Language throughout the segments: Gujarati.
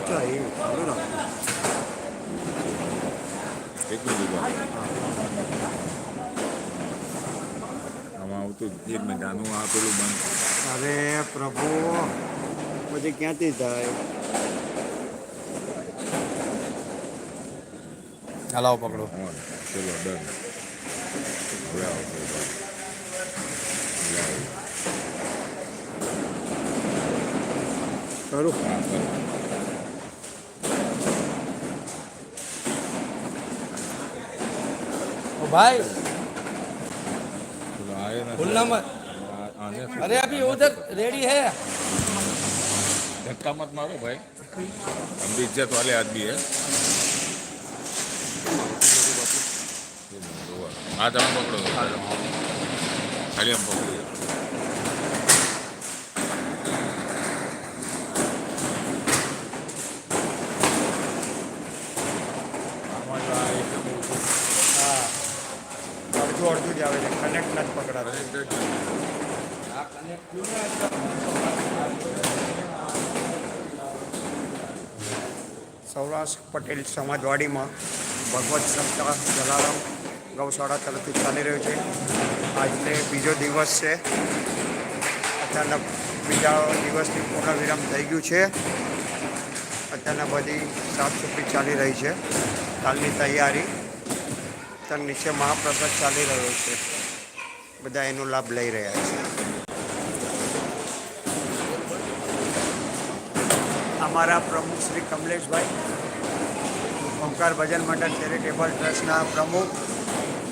જ એક મિનિટ આનું આ પેલું બંધ અરે પ્રભુ પછી ક્યાંથી થાય હલાવો પકડો ચલો ડન હવે આવું. કરું હા કરો. भाई। तो नंबर अरे अभी उधर रेडी है। धक्का मत मारो भाई। हम भी इज़्ज़त वाले आदमी है। आज हम पकड़ो। हाँ। खाली हम पकड़ो। અડધું જ આવે છે કનેક્ટ નથી પકડાતું સૌરાષ્ટ્ર પટેલ સમાજવાડીમાં ભગવત સપ્તાહ જલારામ ગૌશાળા તરફથી ચાલી રહ્યું છે. આજે બીજો દિવસ છે. અચાનક બીજા દિવસથી પૂર્ણ વિરામ થઈ ગયું છે. અત્યારના બધી સાફ સફાઈ ચાલી રહી છે. કાલની તૈયારી અત્યારે નીચે મહાપ્રસાદ ચાલી રહ્યો છે. બધા એનો લાભ લઈ રહ્યા છે. અમારા પ્રમુખ શ્રી કમલેશભાઈ ઓમકાર ભજન મંડળ ચેરિટેબલ ટ્રસ્ટના પ્રમુખ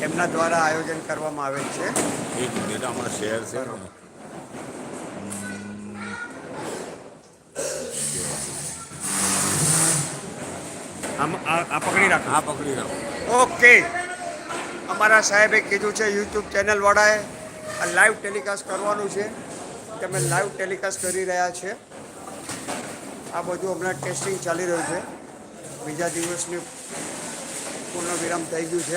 એમના દ્વારા આયોજન કરવામાં આવેલ છે. એક મિનિટ શેર છે. આ આ પકડી રાખો. હા પકડી રાખો. ઓકે. અમારા સાહેબે કીધું છે યુટ્યુબ ચેનલવાળાએ આ લાઈવ ટેલિકાસ્ટ કરવાનું છે. તમે લાઈવ ટેલિકાસ્ટ કરી રહ્યા છે. આ બધું હમણાં ટેસ્ટિંગ ચાલી રહ્યું છે. બીજા દિવસની પૂર્ણ વિરામ થઈ ગયું છે.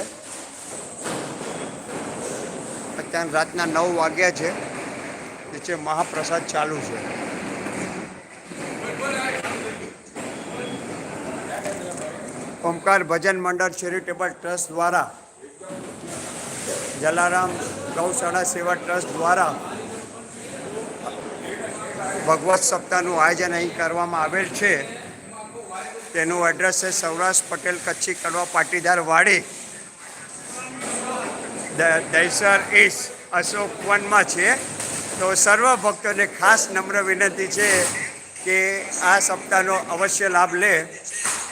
અત્યારે રાતના નવ વાગ્યા છે. નીચે મહાપ્રસાદ ચાલુ છે. ઓમકાર ભજન મંડળ ચેરિટેબલ ટ્રસ્ટ દ્વારા જલારામ ગૌશાળા સેવા ટ્રસ્ટ દ્વારા ભગવત સપ્તાહનું આયોજન અહીં કરવામાં આવેલ છે. તેનું એડ્રેસ છે સૌરાષ્ટ્ર પટેલ કચ્છી કડવા પાટીદાર વાડી. દહીસર ઈસ્ટ અશોક વનમાં છે. તો સર્વ ભક્તોને ખાસ નમ્ર વિનંતી છે કે આ સપ્તાહનો અવશ્ય લાભ લે.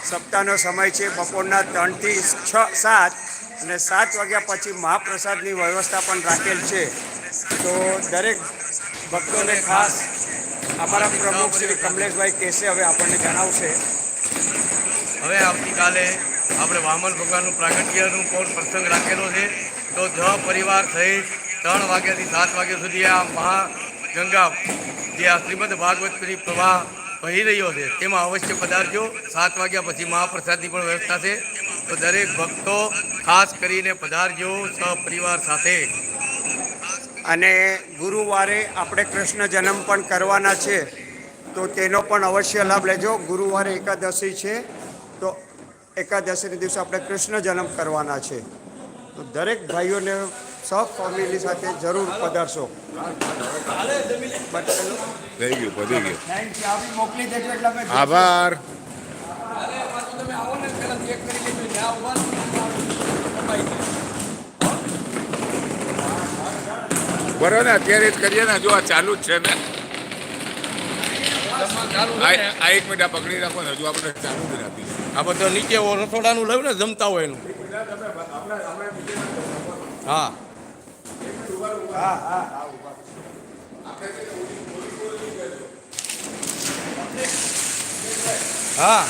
સપ્તાહનો સમય છે બપોરના ત્રણથી છ સાત. અને સાત વાગ્યા પછી મહાપ્રસાદની વ્યવસ્થા પણ રાખેલ છે. તો દરેક ભક્તોને ખાસ અમારા પ્રમુખ શ્રી કમલેશભાઈ કહેશે હવે આપણને જણાવશે. હવે આવતીકાલે આપણે વામન ભગવાનનું પ્રાગટ્યનું પણ પ્રસંગ રાખેલો છે. તો જ પરિવાર સહિત ત્રણ વાગ્યાથી સાત વાગ્યા સુધી આ મહાગંગા જે આ શ્રીમદ ભાગવતની પ્રવાહ વહી રહ્યો છે. તેમાં અવશ્ય પધારજો. સાત વાગ્યા પછી મહાપ્રસાદની પણ વ્યવસ્થા છે. તો દરેક ભક્તો ખાસ કરીને પધારજો સપરિવાર સાથે. અને ગુરુવારે આપણે કૃષ્ણ જન્મ પણ કરવાના છે, તો તેનો પણ અવશ્ય લાભ લેજો. ગુરુવારે એકાદશી છે, તો એકાદશીના દિવસે આપણે કૃષ્ણ જન્મ કરવાના છે. તો દરેક ભાઈઓને સહ ફેમિલી સાથે જરૂર પધારશો. થઈ ગયું પતી ગયું. થેન્ક યુ આવી મોકલી દેજો એટલે અમે આભાર. તમે આવો ને પેલા ચેક કરી લેજો. જ્યાં ઊભા બરો ને અત્યારે જ કરીએ ને. હજુ આ ચાલુ જ છે ને. ચાલુ આ એક મિનિટ આ પકડી રાખો ને. હજુ આપણે ચાલુ જ રાખી આ બધો નીચે રસોડાનું લઈ ને જમતા હોય એનું. હા. હા હા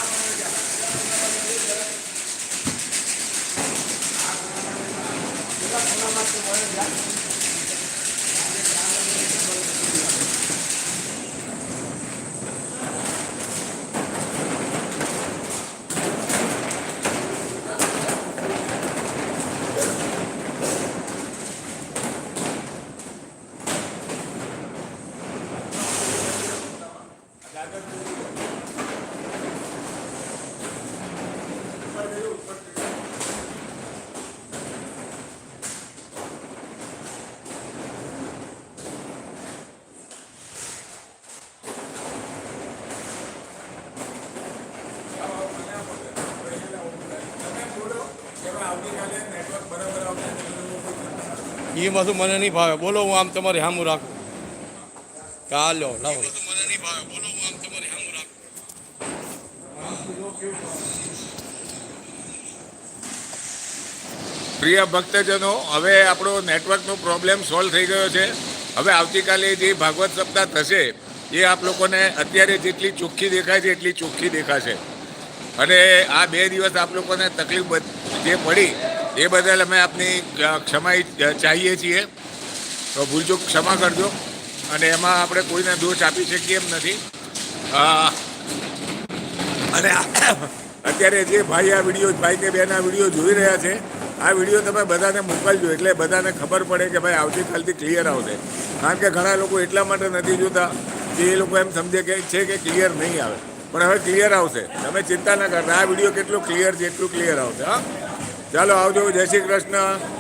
એમાં બધું મને નહીં ભાવે. બોલો હું આમ તમારી સામું રાખું. ચાલો લાવો. પ્રિય ભક્તજનો હવે આપણો નેટવર્કનો પ્રોબ્લેમ સોલ્વ થઈ ગયો છે. હવે આવતીકાલે જે ભાગવત સપ્તાહ થશે એ આપ લોકોને અત્યારે જેટલી ચોખ્ખી દેખાય છે એટલી ચોખ્ખી દેખાશે. અને આ બે દિવસ આપ લોકોને તકલીફ જે પડી એ બદલ અમે આપની ક્ષમા ચાહીએ છીએ. તો ભૂલજો, ક્ષમા કરજો. અને એમાં આપણે કોઈને દોષ આપી શકીએ એમ નથી. અને અત્યારે જે ભાઈ આ વીડિયો, ભાઈ કે બેન વીડિયો જોઈ રહ્યા છે, આ વીડિયો તમે બધાને મોકલજો. એટલે બધાને ખબર પડે કે ભાઈ આવતીકાલથી ક્લિયર આવશે. કારણ કે ઘણા લોકો એટલા માટે નથી જોતા કે એ લોકો એમ સમજે કે છે કે ક્લિયર નહીં આવે. પણ હવે ક્લિયર આવશે. તમે ચિંતા ના કરતા. આ વીડિયો કેટલો ક્લિયર છે, એટલું ક્લિયર આવશે, હા? ચાલો આવજો જય શ્રી કૃષ્ણ.